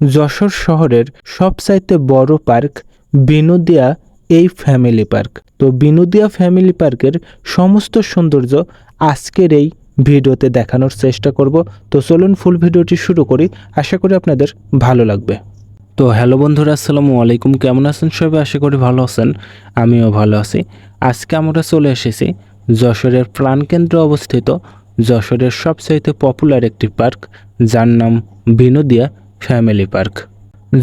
যশোর শহরের সবচাইতে বড় পার্ক বিনোদিয়া এই ফ্যামিলি পার্ক তো বিনোদিয়া ফ্যামিলি পার্কের সমস্ত সৌন্দর্য আজকের এই ভিডিওতে দেখানোর চেষ্টা করব। তো চলুন ফুল ভিডিওটি শুরু করি। আশা করি আপনাদের ভালো লাগবে। তো হ্যালো বন্ধুরা, আসসালামু আলাইকুম। কেমন আছেন সবাই? আশা করি ভালো আছেন। আমিও ভালো আছি। আজকে আমরা চলে এসেছি যশোরের প্রাণকেন্দ্রে অবস্থিত যশোরের সবচাইতে পপুলার একটি পার্ক যার নাম বিনোদিয়া ফ্যামিলি পার্ক।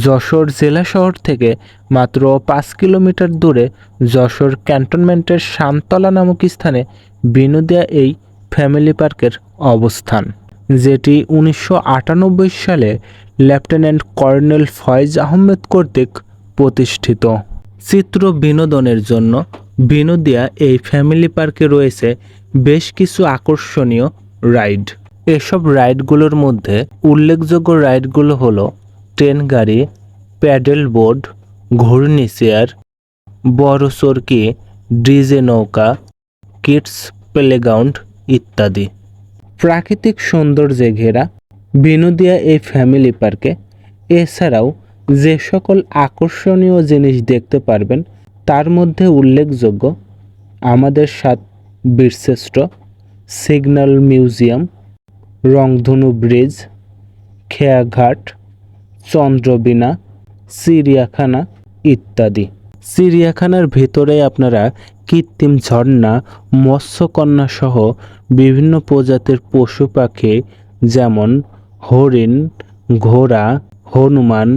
যশোর জেলা শহর থেকে মাত্র পাঁচ কিলোমিটার দূরে যশোর ক্যান্টনমেন্টের শামতলা নামক স্থানে বিনোদিয়া এই ফ্যামিলি পার্কের অবস্থান, যেটি উনিশশো আটানব্বই সালে লেফটেন্যান্ট কর্নেল ফয়েজ আহমেদ কর্তৃক প্রতিষ্ঠিত। চিত্র বিনোদনের জন্য বিনোদিয়া এই ফ্যামিলি পার্কে রয়েছে বেশ কিছু আকর্ষণীয় রাইড। এসব রাইডগুলোর মধ্যে উল্লেখযোগ্য রাইডগুলো হলো ট্রেন গাড়ি, প্যাডেল বোর্ড, ঘূর্ণি চেয়ার, বড় চরকি, ডিজে নৌকা, কিডস প্লেগ্রাউন্ড ইত্যাদি। প্রাকৃতিক সৌন্দর্যে ঘেরা বিনোদিয়া এই ফ্যামিলি পার্কে। এছাড়াও যে সকল আকর্ষণীয় জিনিস দেখতে পারবেন, তার মধ্যে উল্লেখযোগ্য আমাদের সাত বীরশ্রেষ্ঠ সিগন্যাল মিউজিয়াম রংধনু ব্রিজ, খেয়াঘাট চন্দ্রবীণা চিড়িয়াখানা ইত্যাদি। চিড়িয়াখানার ভেতরে আপনারা কৃত্রিম ঝর্ণা, মৎস্যকন্যা সহ বিভিন্ন প্রজাতির পশু পাখি যেমন হরিণ, ঘোড়া, হনুমান,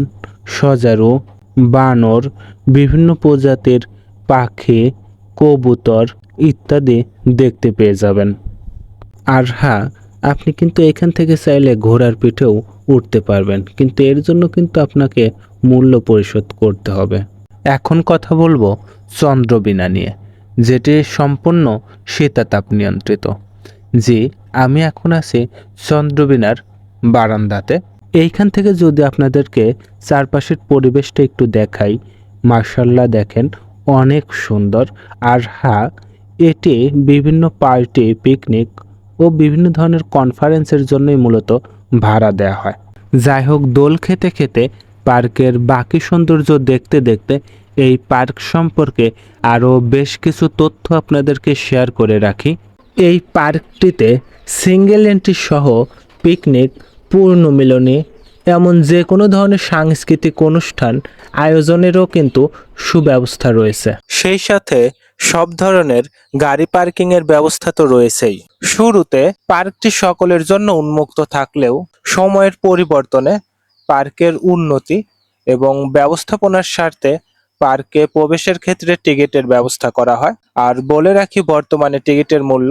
সজারু, বানর, বিভিন্ন প্রজাতির পাখি, কবুতর ইত্যাদি দেখতে পেয়ে যাবেন। আর হ্যাঁ আপনি কিন্তু এখান থেকে চাইলে ঘোড়ার পিঠেও উঠতে পারবেন। কিন্তু এর জন্য কিন্তু আপনাকে মূল্য পরিশোধ করতে হবে। এখন কথা বলব চন্দ্রবীণা নিয়ে, যেটি সম্পূর্ণ শীতাতাপ নিয়ন্ত্রিত জি আমি এখন আছি চন্দ্রবীণার বারান্দাতে। এইখান থেকে যদি আপনাদেরকে চারপাশের পরিবেশটা একটু দেখাই মার্শাল্লাহ দেখেন অনেক সুন্দর। আর হ্যাঁ এটি বিভিন্ন পার্টি, পিকনিক ও বিভিন্ন ধরনের কনফারেন্সের জন্যই মূলত ভাড়া দেওয়া হয়। যাই হোক দোল খেতে খেতে পার্কের বাকি সৌন্দর্য দেখতে দেখতে এই পার্ক সম্পর্কে আরও বেশ কিছু তথ্য আপনাদেরকে শেয়ার করে রাখি। এই পার্কটিতে সিঙ্গেল এন্ট্রি সহ পিকনিক পূর্ণমিলনী এমন যে কোনো ধরনের সাংস্কৃতিক অনুষ্ঠান আয়োজনেরও কিন্তু সুব্যবস্থা রয়েছে। সেই সাথে সব ধরনের গাড়ি পার্কিং এর ব্যবস্থা তো রয়েছেই। শুরুতে পার্কটি সকলের জন্য উন্মুক্ত থাকলেও সময়ের পরিবর্তনে পার্কের উন্নতি এবং ব্যবস্থাপনার স্বার্থে পার্কে প্রবেশের ক্ষেত্রে টিকিটের ব্যবস্থা করা হয়। আর বলে রাখি, বর্তমানে টিকিটের মূল্য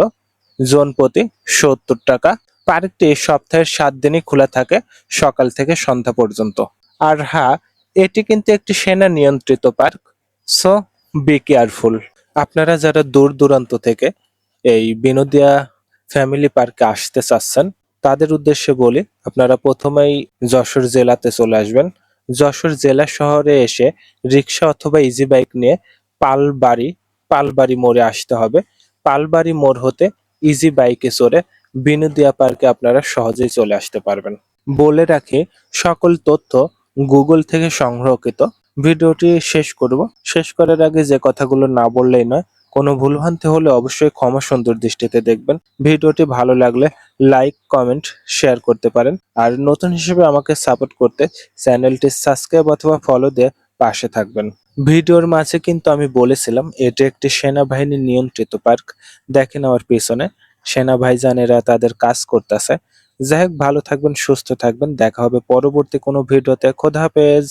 জন প্রতি সত্তর টাকা। পার্কটি সপ্তাহের সাত দিনই খোলা থাকে, সকাল থেকে সন্ধ্যা পর্যন্ত। আর হ্যাঁ এটি কিন্তু একটি সেনা নিয়ন্ত্রিত পার্ক, সো বি কেয়ারফুল আপনারা যারা দূর দূরান্ত থেকে এই বিনোদিয়া ফ্যামিলি পার্কে আসতে চাচ্ছেন, তাদের উদ্দেশ্যে বলি, আপনারা প্রথমেই যশোর জেলাতে চলে আসবেন। যশোর জেলা শহরে এসে রিক্সা অথবা ইজি বাইক নিয়ে পালবাড়ি পালবাড়ি মোড়ে আসতে হবে। পালবাড়ি মোড় হতে ইজি বাইকে চড়ে বিনোদিয়া পার্কে আপনারা সহজেই চলে আসতে পারবেন। বলে রাখি, সকল তথ্য গুগল থেকে সংগ্রহকৃত ভিডিওটি শেষ করব। শেষ করার আগে যে কথাগুলো না বললেই নয়, কোনো ভুলভ্রান্তি হলে অবশ্যই ক্ষমা সুন্দর দৃষ্টিতে দেখবেন। ভিডিওটি ভালো লাগলে লাইক, কমেন্ট, শেয়ার করতে পারেন। আর নতুন হিসেবে আমাকে সাপোর্ট করতে চ্যানেলটি সাবস্ক্রাইব অথবা ফলো দিয়ে পাশে থাকবেন। ভিডিওর মাঝে কিন্তু আমি বলেছিলাম, এটি একটি সেনাবাহিনী নিয়ন্ত্রিত পার্ক। দেখেন আমার পেছনে সেনাভাইজানেরা তাদের কাজ করতেছে। যাই হোক, ভালো থাকবেন, সুস্থ থাকবেন। দেখা হবে পরবর্তী কোনো ভিডিওতে। খোদা হাফেজ।